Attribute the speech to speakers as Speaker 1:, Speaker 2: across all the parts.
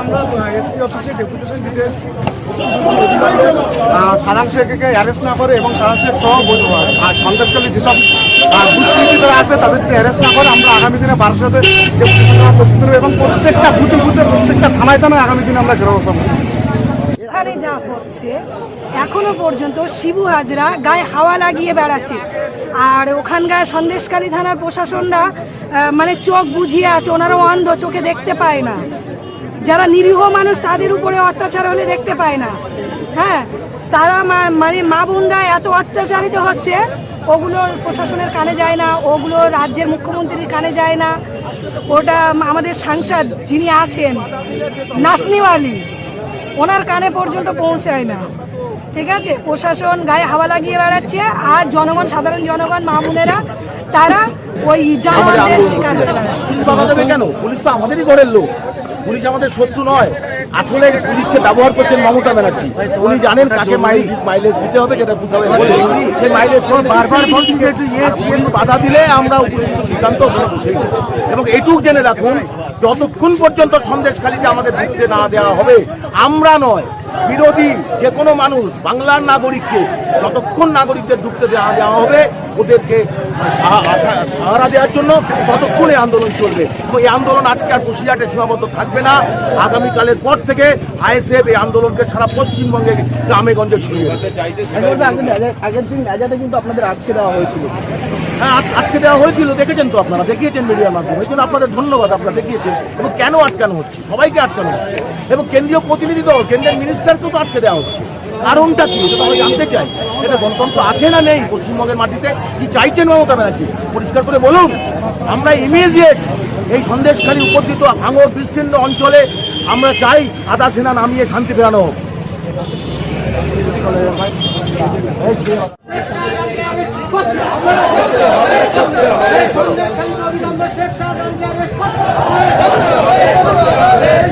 Speaker 1: আমরা না করে এবং আর সন্দেশকালী যেসব আছে, তাদেরকে না করে আমরা আগামী দিনে নেব এবং প্রত্যেকটা বুথে, প্রত্যেকটা থানায় থানায় আগামী দিনে আমরা ঘেরাও করব।
Speaker 2: এখানে যা হচ্ছে, এখনও পর্যন্ত শিবু হাজরা গায়ে হাওয়া লাগিয়ে বেড়াচ্ছে। আর ওখানকার সন্দেশকারী থানার প্রশাসনরা মানে চোখ বুঝিয়ে আছে ওনারা অন্ধ, চোখে দেখতে পায় না। যারা নিরীহ মানুষ, তাদের উপরে অত্যাচার হলে দেখতে পায় না। হ্যাঁ তারা মানে মা বোনরা এত অত্যাচারিত হচ্ছে, ওগুলো প্রশাসনের কানে যায় না, ওগুলো রাজ্যের মুখ্যমন্ত্রীর কানে যায় না। ওটা আমাদের সাংসদ যিনি আছেন নাসনিওয়ালি ওনার কানে পর্যন্ত পৌঁছে পৌঁছায় না। ঠিক আছে? প্রশাসন গায়ে হাওয়া লাগিয়ে বেড়াচ্ছে, আর জনগণ, সাধারণ জনগণ, মা বোনেরা, তারা ওই জানোয়ারদের শিকার হয়ে
Speaker 3: দেবে কেন? পুলিশ তো আমাদেরই ঘরের লোক। পুলিশ আমাদের শত্রু নয়। আসলে পুলিশকে ব্যবহার করছেন মমতা ব্যানার্জি। উনি জানেন কাকে মাইল মাইলেজ দিতে হবে, যেটা বুঝতে হবে। মাইলেজ বারবার বাধা দিলে আমরা উপযুক্ত সিদ্ধান্ত। এবং এটুক জেনে রাখুন যতক্ষণ পর্যন্ত সন্দেশখালীতে আমাদের ঢুকতে না দেওয়া হবে আমরা নয় বিরোধী যে কোনো মানুষ বাংলার নাগরিককে যতক্ষণ নাগরিকদের ঢুকতে দেওয়া দেওয়া হবে ওদেরকে সাহারা দেওয়ার জন্য ততক্ষণ এই আন্দোলন চলবে। এবং এই আন্দোলন আজকে আর বসিরহাটে সীমাবদ্ধ থাকবে না। আগামীকালের পর থেকে আইএসএফ এই আন্দোলনকে সারা পশ্চিমবঙ্গে গ্রামে গঞ্জে ছড়িয়ে
Speaker 4: আগের দিন রাজাটা কিন্তু আপনাদের আটকে দেওয়া হয়েছিল।
Speaker 3: হ্যাঁ আজ- আজকে দেওয়া হয়েছিল দেখেছেন তো আপনারা দেখিয়েছেন মিডিয়ার মাধ্যমে। এই জন্য আপনাদের ধন্যবাদ আপনারা দেখিয়েছেন। এবং কেন আটকানো হচ্ছে? সবাইকে আটকানো হচ্ছে। এবং কেন্দ্রীয় প্রতিনিধি দল কেন্দ্রের মিনিস্টারকেও তো আটকে দেওয়া হচ্ছে। কারণটা কি? এটা তো আমরা জানতে চাই। এটা গণতন্ত্র আছে না নেই পশ্চিমবঙ্গের মাটিতে? কি চাইছেন মমতা ব্যানার্জি? পরিষ্কার করে বলুন। আমরা ইমিডিয়েট এই সন্দেশখালী উপস্থিত ভাঙর বিস্তীর্ণ অঞ্চলে আমরা চাই আধা সেনা নামিয়ে শান্তি ফেরানো হোক।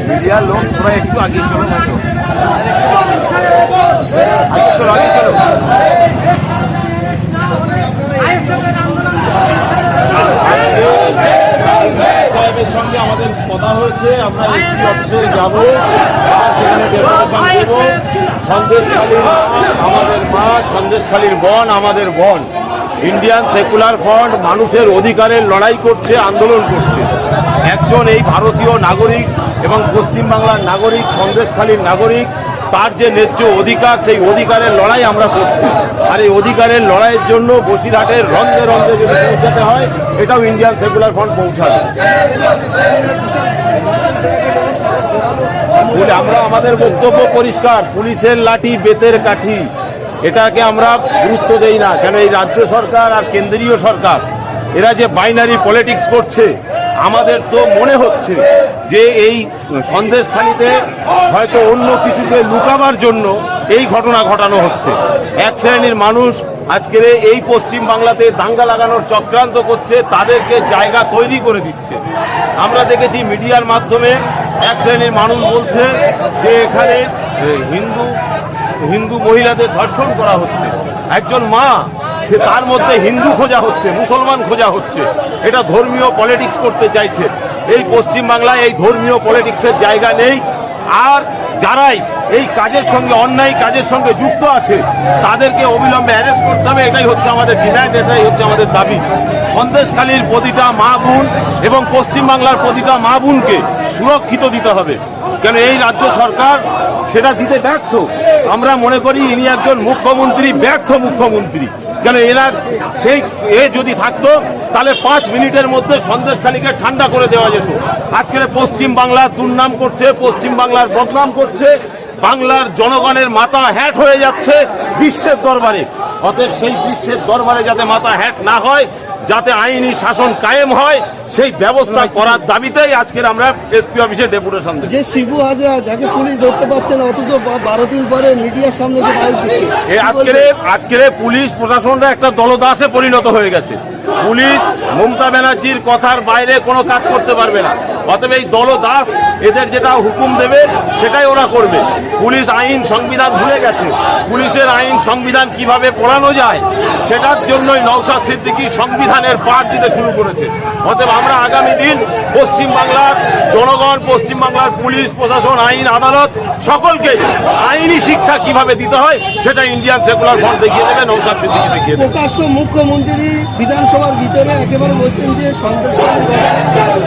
Speaker 3: মিডিয়ার লোক তোরা একটু আগে চলো না চলো, আগে চলো।
Speaker 5: সঙ্গে আমাদের কথা হয়েছে অফিসে যাব। আমাদের মা, সন্দেশখালীর বন, আমাদের বন। ইন্ডিয়ান সেকুলার ফ্রন্ট মানুষের অধিকারের লড়াই করছে, আন্দোলন করছে। একজন এই ভারতীয় নাগরিক এবং পশ্চিমবাংলার নাগরিক, সন্দেশখালীর নাগরিক, তার যে ন্যায্য অধিকার, সেই অধিকারের লড়াই আমরা করছি। আর এই অধিকারের লড়াইয়ের জন্য বসিরহাটের রন্ধে রন্ধে যদি পৌঁছাতে হয়, এটাও ইন্ডিয়ান সেকুলার ফ্রন্ট পৌঁছাবে। আমরা আমাদের বক্তব্য পরিষ্কার, পুলিশের লাঠি, বেতের কাঠি। এটাকে আমরা গুরুত্ব দেই না। কেন এই রাজ্য সরকার আর কেন্দ্রীয় সরকার, এরা যে বাইনারি পলিটিক্স করছে, আমাদের তো মনে হচ্ছে যে এই সন্দেশখালিতে হয়তো অন্য কিছুকে লুকাবার জন্য এই ঘটনা ঘটানো হচ্ছে। এক শ্রেণির মানুষ আজকের এই পশ্চিম বাংলাতে দাঙ্গা লাগানোর চক্রান্ত করছে, তাদেরকে জায়গা তৈরি করে দিচ্ছে। আমরা দেখেছি মিডিয়ার মাধ্যমে এক শ্রেণির মানুষ বলছে যে এখানে হিন্দু হিন্দু মহিলাদের ধর্ষণ করা হচ্ছে। একজন মা, সে তার মধ্যে হিন্দু খোঁজা হচ্ছে, মুসলমান খোঁজা হচ্ছে। এটা ধর্মীয় পলিটিক্স করতে চাইছে। এই পশ্চিম বাংলায় এই ধর্মীয় পলিটিক্সের জায়গা নেই। আর যারাই এই কাজের সঙ্গে, অন্যায় কাজের সঙ্গে যুক্ত আছে, তাদেরকে অবিলম্বে অ্যারেস্ট করতে হবে। এটাই হচ্ছে আমাদের ডিমান্ড এটাই হচ্ছে আমাদের দাবি। সন্দেশখালীর প্রতিটা মা বোন এবং পশ্চিমবাংলার প্রতিটা মা বোনকে সুরক্ষিত দিতে হবে। কেন এই রাজ্য সরকার সেটা দিতে ব্যর্থ। আমরা মনে করি ইনি একজন মুখ্যমন্ত্রী, ব্যর্থ মুখ্যমন্ত্রী। কেন এনার সেই এ যদি থাকতো, তাহলে পাঁচ মিনিটের মধ্যে সন্দেশখালীকে ঠান্ডা করে দেওয়া যেত। আজকের পশ্চিম বাংলার দুর্নাম করছে, পশ্চিম বাংলার বদনাম করছে, বাংলার জনগণের মাথা হ্যাট হয়ে যাচ্ছে বিশ্বের দরবারে। অতএব সেই বিশ্বের দরবারে যাতে মাথা হ্যাট না হয় যাতে আইনি শাসন কায়েম হয় সেই ব্যবস্থা করার দাবিতেই আজকের আমরা এসপি অফিসে ডেপুটেশন
Speaker 4: যে শিবু হাজরা যাকে পুলিশ ধরতে পারছে না অথচ বারো দিন পরে মিডিয়ার সামনে
Speaker 5: আজকের আজকের পুলিশ প্রশাসনরা একটা দলদাসে পরিণত হয়ে গেছে। পুলিশ মমতা ব্যানার্জির কথার বাইরে কোনো কাজ করতে পারবে না। অতএব এই দল দাস, এদের যেটা হুকুম দেবে, সেটাই ওরা করবে। পুলিশ আইন সংবিধান ভুলে গেছে। পুলিশের আইন সংবিধান কীভাবে পড়ানো যায়, সেটার জন্যই নওশাদ সিদ্দিকী সংবিধানের পাঠ দিতে শুরু করেছে। অতএব আমরা আগামী দিন পশ্চিমবাংলার জনগণ পশ্চিমবাংলার পুলিশ, প্রশাসন, আইন, আদালত, সকলকে আইনি শিক্ষা কীভাবে দিতে হয়, সেটা ইন্ডিয়ান সেকুলার ফ্রন্ট দেখিয়ে দেবে নৌসাদ সিদ্দিকি দেখিয়ে দেবে।
Speaker 4: প্রকাশ্য মুখ্যমন্ত্রী বিধানসভার ভিতরে একেবারে বলছেন যে পরিকল্পিতভাবে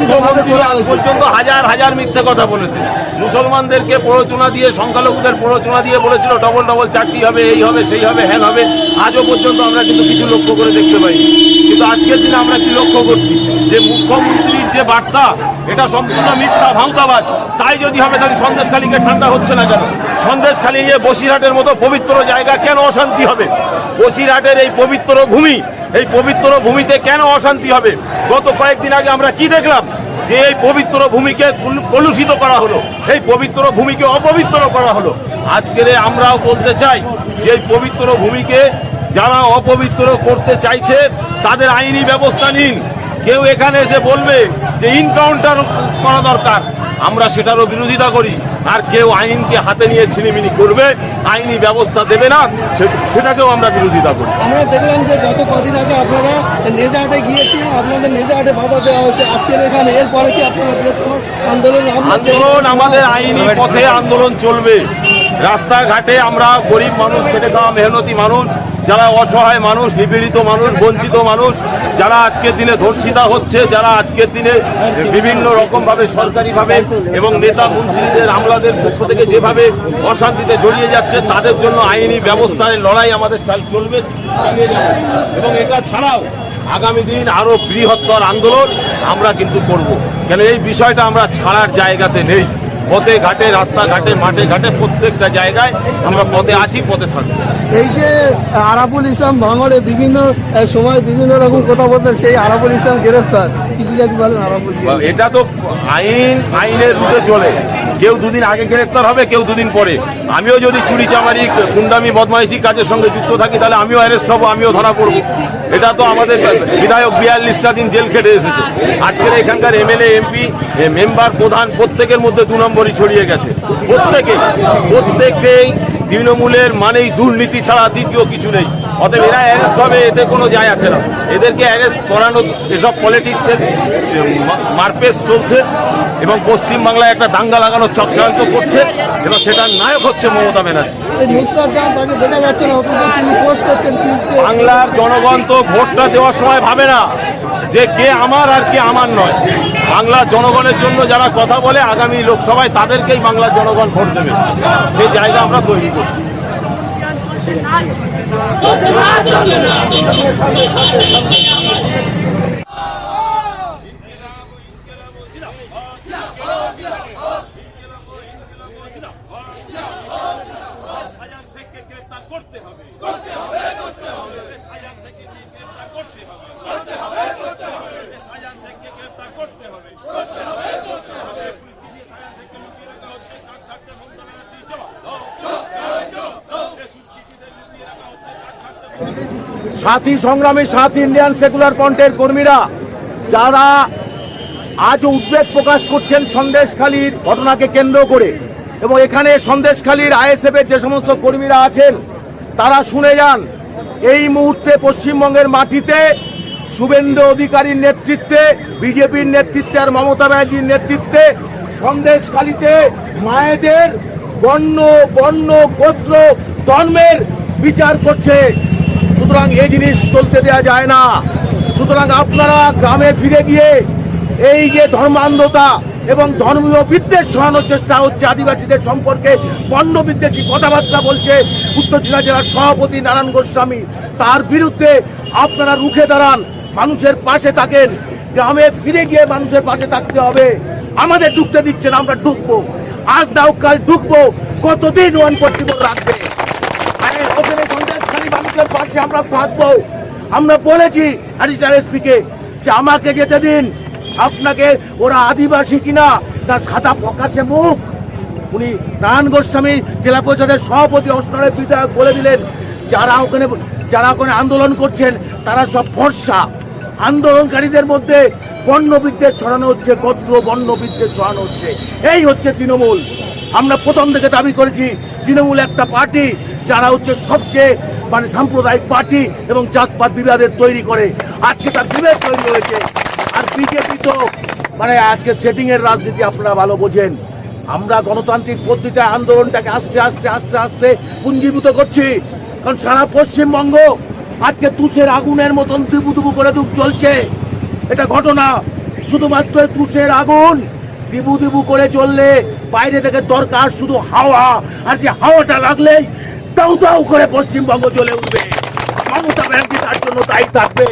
Speaker 5: মুখ্যমন্ত্রী আজ পর্যন্ত হাজার হাজার মিথ্যে কথা বলেছে। মুসলমানদেরকে প্ররোচনা দিয়ে সংখ্যালঘুদের প্ররোচনা দিয়ে বলেছিল ডবল ডবল চাকরি হবে এই হবে সেই হবে হ্যান হবে। আজও পর্যন্ত আমরা কিন্তু কিছু লক্ষ্য করে দেখতে পাইনি। কিন্তু আজকের দিনে আমরা কি লক্ষ্য করছি? যে মুখ্যমন্ত্রীর যে বার্তা এটা সম্পূর্ণ মিথ্যা ভাঙতাবাদ তাই যদি হবে তাহলে সন্দেশখালীকে ঠান্ডা হচ্ছে না কেন? সন্দেশখালী নিয়ে বসিরহাটের মতো পবিত্র জায়গা কেন অশান্তি হবে? বসিরহাটের এই পবিত্র ভূমি এই পবিত্র ভূমিতে কেন অশান্তি হবে? গত কয়েকদিন আগে আমরা কি দেখলাম? যে এই পবিত্র ভূমিকে কুল- কলুষিত করা হলো। এই পবিত্র ভূমিকে অপবিত্র করা হলো। আজকের আমরাও বলতে চাই যে এই পবিত্র ভূমিকে যারা অপবিত্র করতে চাইছে, তাদের আইনি ব্যবস্থা নিন। কেউ এখানে এসে বলবে যে ইনকাউন্টার করা দরকার। আমরা সেটারও বিরোধিতা করি। আর কেউ আইনকে হাতে নিয়ে ছিনিমিনি করবে আইনি ব্যবস্থা দেবে না সেটাকেও আমরা বিরোধিতা করি।
Speaker 4: আমরা দেখলাম যে গত কদিন আগে আপনারা নেজাহাটে গিয়েছিলেন আপনাদের নেজাহাটে বাধা দেওয়া হয়েছে। আজকের এখানে এরপরে কি আপনারা আন্দোলন
Speaker 5: আন্দোলন আমাদের আইনি পথে আন্দোলন চলবে। রাস্তাঘাটে আমরা গরিব মানুষ খেটে খাওয়া মেহনতি মানুষ যারা অসহায় মানুষ, নিপীড়িত মানুষ, বঞ্চিত মানুষ, যারা আজকের দিনে ধর্ষিতা হচ্ছে, যারা আজকের দিনে বিভিন্ন রকম ভাবে সরকারি ভাবে এবং নেতা মন্ত্রীদের, আমলাদের পক্ষ থেকে যেভাবে অশান্তিতে জড়িয়ে যাচ্ছে, তাদের জন্য আইনি ব্যবস্থায় লড়াই আমাদের চাল চলবে। এবং এটা ছাড়াও আগামী দিন আরও বৃহত্তর আন্দোলন আমরা কিন্তু করব। কেন এই বিষয়টা আমরা ছাড়ার জায়গাতে নেই। পথে ঘাটে রাস্তাঘাটে মাঠে ঘাটে প্রত্যেকটা জায়গায় আমরা পথে আছি, পথে থাকব।
Speaker 4: এই যে আরাবুল ইসলাম ভাঙড়ে বিভিন্ন সময় বিভিন্ন রকম কথা বলতেন, সেই আরাবুল ইসলাম গ্রেফতার।
Speaker 5: এটা তো আইন, আইনের রুটে চলে। কেউ দুদিন আগে গ্রেপ্তার হবে, কেউ দুদিন পরে। আমিও যদি চুরি চামারি, গুন্ডামি, বদমাইশি কাজের সঙ্গে যুক্ত থাকি, তাহলে আমিও অ্যারেস্ট হব, আমিও ধরা পড়ব। এটা তো আমাদের বিধায়ক বিয়াল্লিশটা দিন জেল খেটে এসেছে। আজকের এখানকার এমএলএ, এমপি মেম্বার, প্রধান, প্রত্যেকের মধ্যে দু নম্বরই ছড়িয়ে গেছে। প্রত্যেকেই প্রত্যেকেই তৃণমূলের মানেই দুর্নীতি ছাড়া দ্বিতীয় কিছু নেই। অতএব এরা অ্যারেস্ট হবে এতে কোনো যায় আসে না। এদেরকে অ্যারেস্ট করানো এসব পলিটিক্সের মারপেস চলছে এবং পশ্চিমবাংলায় একটা দাঙ্গা লাগানোর চক্রান্ত করছে এবং সেটার নায়ক হচ্ছে মমতা ব্যানার্জি। বাংলার জনগণ তো ভোটটা দেওয়ার সময় ভাবে না যে কে আমার আর কে আমার নয়। বাংলার জনগণের জন্য যারা কথা বলে আগামী লোকসভায় তাদেরকেই বাংলার জনগণ ভোট দেবে। সেই জায়গা আমরা তৈরি করছি। সাথী সংগ্রামী, সাথ ইন্ডিয়ান সেকুলার ফ্রন্টের কর্মীরা যারা আজ উদ্বেগ প্রকাশ করছেন সন্দেশখালীর ঘটনাকে কেন্দ্র করে এবং এখানে সন্দেশখালীর আইএসএফ এর যে সমস্ত কর্মীরা আছেন, তারা শুনে যান, এই মুহূর্তে পশ্চিমবঙ্গের মাটিতে শুভেন্দু অধিকারীর নেতৃত্বে, বিজেপির নেতৃত্বে আর মমতা ব্যানার্জির নেতৃত্বে সন্দেশখালীতে মায়েদের বর্ণ বর্ণ, গোত্র, ধর্মের বিচার করছে সুতরাং এই জিনিস চলতে দেওয়া যায় না। সুতরাং আপনারা গ্রামে ফিরে গিয়ে এই যে ধর্মান্ধতা এবং ধর্মীয় বিদ্বেষ ছড়ানোর চেষ্টা হচ্ছে আদিবাসীদের সম্পর্কে বর্ণ বিদ্বেষী কথাবার্তা বলছে উত্তর দিনা জেলার সভাপতি নারায়ণ গোস্বামী। তার বিরুদ্ধে আপনারা রুখে দাঁড়ান, মানুষের পাশে থাকেন। গ্রামে ফিরে গিয়ে মানুষের পাশে থাকতে হবে। আমাদের ঢুকতে দিচ্ছেন আমরা ঢুকবো। আজ দাও কাল ঢুকবো। কতদিন ওয়ান ফোর্টি রাখবে? মানুষের পাশে আমরা থাকব। আমরা বলেছি অ্যাডিশনাল এসপি কে যে আমাকে যেতে দিন আপনাকে ওরা আদিবাসী কিনা, তার সাদা প্রকাশে মুখ, উনি নারায়ণ গোস্বামী জেলা পরিষদের সভাপতি অষ্টরের বিধায়ক বলে দিলেন, যারা ওখানে
Speaker 3: যারা ওখানে আন্দোলন করছেন, তারা সব ফর্সা। আন্দোলনকারীদের মধ্যে বর্ণবিদ্বেষ ছড়ানো হচ্ছে গোত্র বর্ণবিদ্বেষ ছড়ানো হচ্ছে। এই হচ্ছে তৃণমূল। আমরা প্রথম থেকে দাবি করেছি, তৃণমূল একটা পার্টি, যারা হচ্ছে সবচেয়ে মানে সাম্প্রদায়িক পার্টি এবং জাতপাত বিবাদের তৈরি করে। আজকে তার বিভেদ তৈরি হয়েছে। আর বিজেপি তো মানে আজকে সেটিং এর রাজনীতি আপনারা ভালো বোঝেন। আমরা গণতান্ত্রিক পদ্ধতিতে আন্দোলনটাকে আস্তে আস্তে আস্তে আস্তে পুঞ্জীভূত করছি। কারণ সারা পশ্চিমবঙ্গ আজকে তুষের আগুনের মতন দুবু দুবু করে দুপ চলছে এটা ঘটনা। শুধুমাত্র তুষের আগুন দিবু দিবু করে চললে বাইরে থেকে দরকার শুধু হাওয়া। আর যে হাওয়াটা লাগলেই দাউ দাউ করে পশ্চিমবঙ্গ চলে উঠবে। মমতা ব্যানার্জি তার জন্য দায়ী থাকবে।